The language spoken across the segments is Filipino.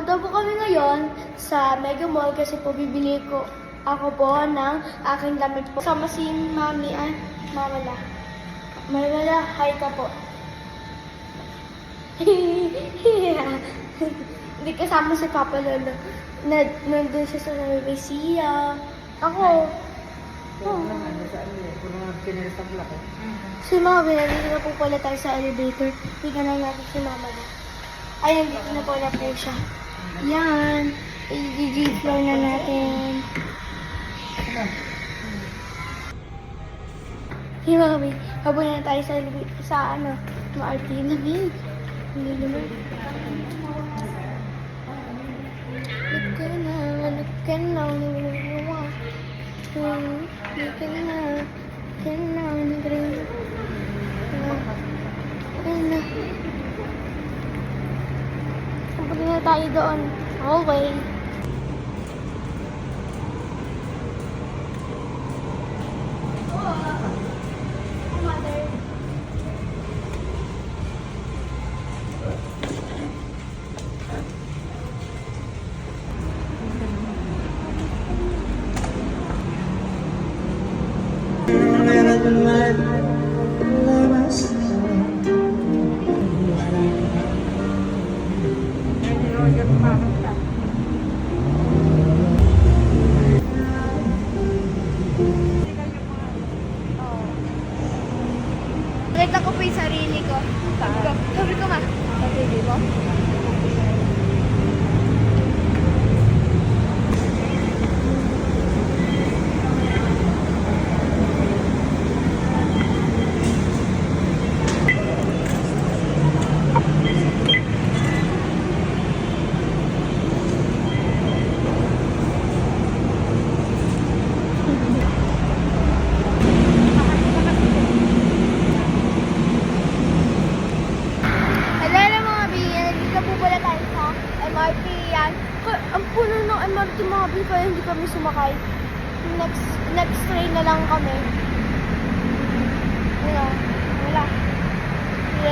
Pupunta po kami ngayon sa Mega Mall kasi po bibili ko ako po ng aking damit po. Sama si Mami ay Mamala. Mamala, hi ka po. Hindi kasama si Papa Lolo. Na, nandun siya sa Nueva Ako. Ang block eh. Si Mama, nandito na po pala tayo sa elevator. Tingnan na natin si Mama na. Ay, nandito na pala po siya. Yan. I-G floor na natin. Hey, Mami. Habol na tayo sa. Sa ano? Ma-RT na, babe. Hindi naman. Look ka na, look ka na, Look ka na, look ka na, Ayun na. Punta na tayo doon. Hallway.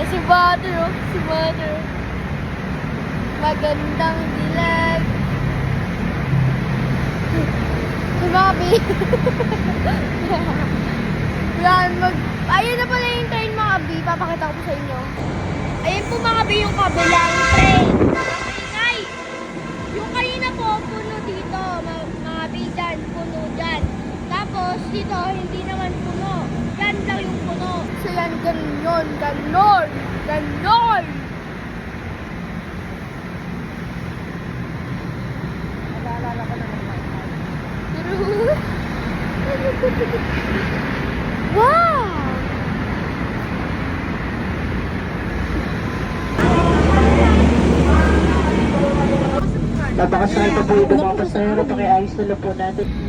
Si Butter, oh. si Butter. Magandang dilag. Si Bobby. Yan, mag... Ayun na pala yung train mga. Papakita ko sa inyo. Ayun po mga yung kabilang train. Ingay! Yung kanina po, puno dito. Mga, mga B dyan, puno dyan. Tapos dito, hindi naman puno. Yan lang yung puno. So yan, ganon, ganon, ganon. Nag-aalala ko na ng wifi. Wow! Napakasakit na po ito mga pasahero, pakiayos na lang po natin.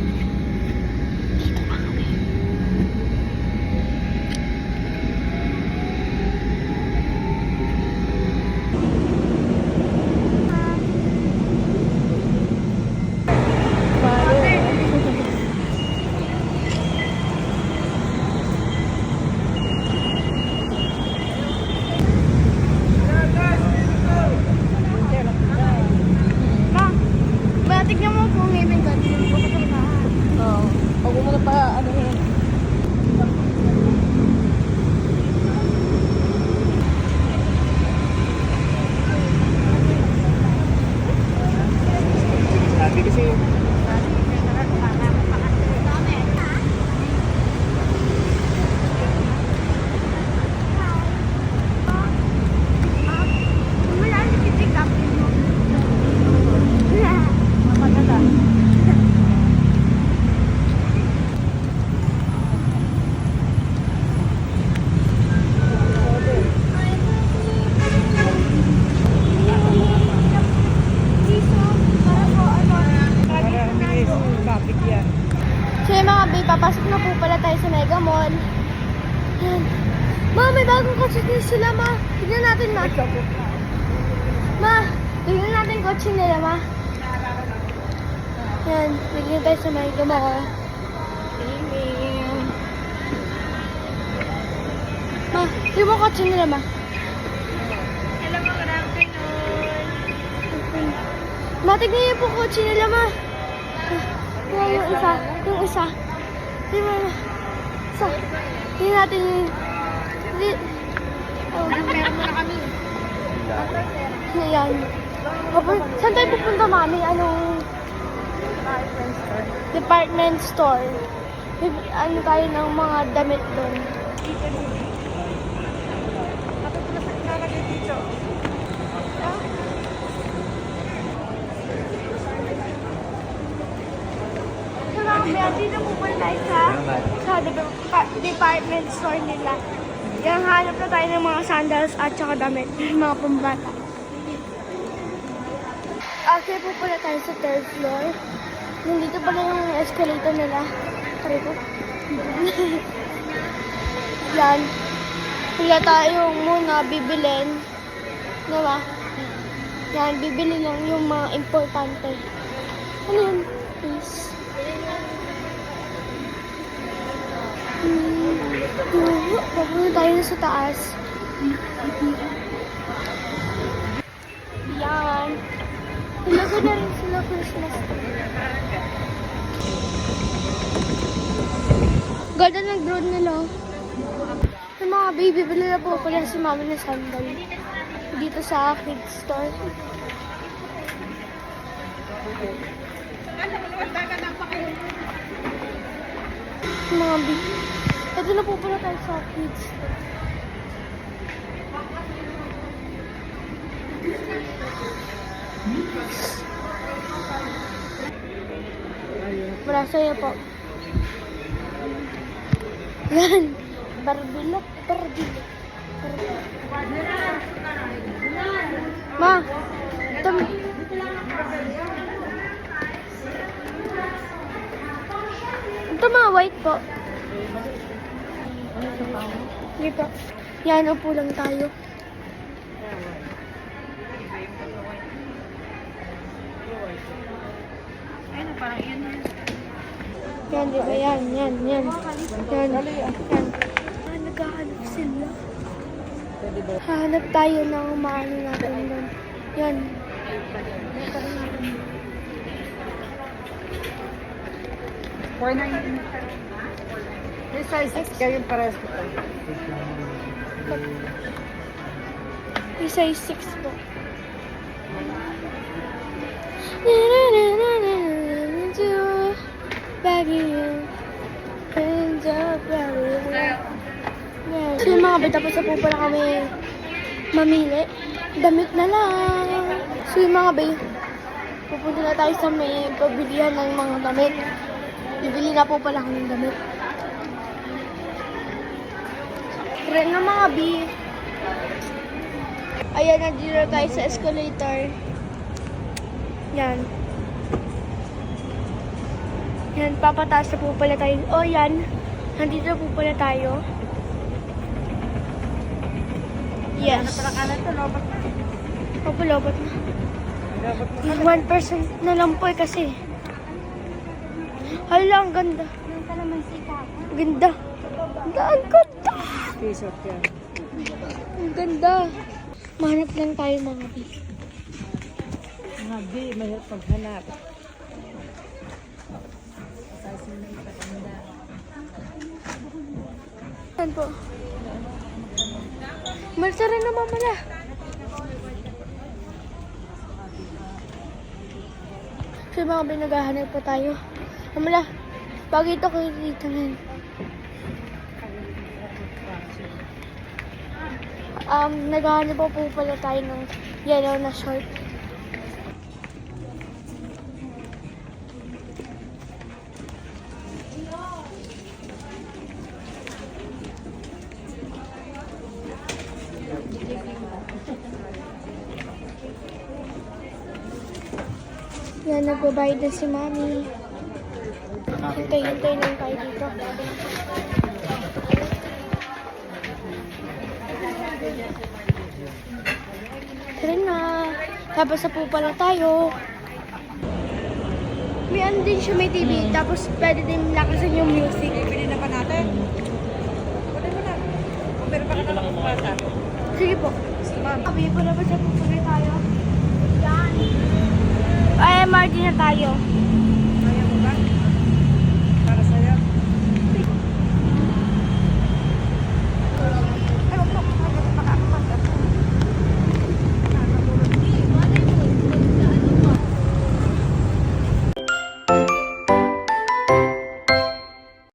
umalis sila, ma. Tignan natin, ma. Ma, tignan natin kotse nila, ma. Yan, bigyan tayo sa may gumawa. Ma, di mo kotse nila, ma. Hello, ma. Good afternoon. Ma, tignan niyo po kotse nila, ma. Tignan yung isa. Yung isa. Tignan mo, ma. Isa. Tignan natin yung... Tignan Oh, meron muna kami. Ayan. Kapun- Saan tayo pupunta, mami? Anong Department store. department store? Bib- Ano tayo ng mga damit doon? Kapag pala sa kinalagay dito. So, mami, andito pupunta sa, sa dep- ah, department store nila. Yan, hanap na tayo ng mga sandals at saka damit. mga pambata. After po pala tayo sa third floor. Nandito pala yung escalator nila. Sorry po. Yan. Wala tayong muna bibilin. Diba? Yan, bibili lang yung mga importante. Ano yun? Please. Tubo. Papunta tayo sa taas. Yan. Tumago na rin sila Christmas tree. Ganda ng drone nila. Yung mga baby pa nila po pala si mama na sandal. Dito sa kids store. Mga baby. Pwede na po pala tayo sa kids. Mula sa'yo po. Yan. Barbilok, barbilok. Ma, ito. Ito ma, white po. Ito pa ako. Hindi po. Yan, upo lang tayo. Ayun, parang yan na. Yan, di ba? Yan, yan, yan. Yan, ah. yan. Ah, naghahanap sila. Hanap tayo ng umaano natin doon. Yan. Nagkaroon natin. 490. Yung sizes kayo parehas ko to. Yung size 6 po. Na na na na na na na Baggy you Friends are probably So yung mga bata tapos na po pala kami mamili. Damit na lang. So yung mga bay, pupunta na tayo sa may pabilihan ng mga damit. Bibili na po pala kami ng damit. Tara na mga bi. Ayan, nandito na tayo sa escalator. Yan. Yan, papataas na po pala tayo. O, yan. Nandito na po pala tayo. Yes. Para kanan to, no? Ba't Opo, lobot na. mo? Yung 1% na lang po eh kasi. Hala, ang ganda. Ganda. Ang ganda, ang ganda. T-shirt yan. Ang ganda. Mahanap lang tayo mga bi. Mga B, mahirap na itatanda. Saan po? Malsa rin naman mala. So mga binaghahanap po tayo. Mamala, bagay ito kayo dito ngayon. Um, naghahanap po po pala tayo ng yellow na short. Yan, nagbabayad na si Mami. Hintay-hintay lang tayo dito. Tara na. Tapos na po pala tayo. May ano din siya, may TV. Tapos pwede din lakasan yung music. Bibili na pa natin. Kunin mo na. Kung meron pa ka na bata. Sige po. Sabi po na ba sa pupunta tayo? Yan. Ay, MRT na tayo.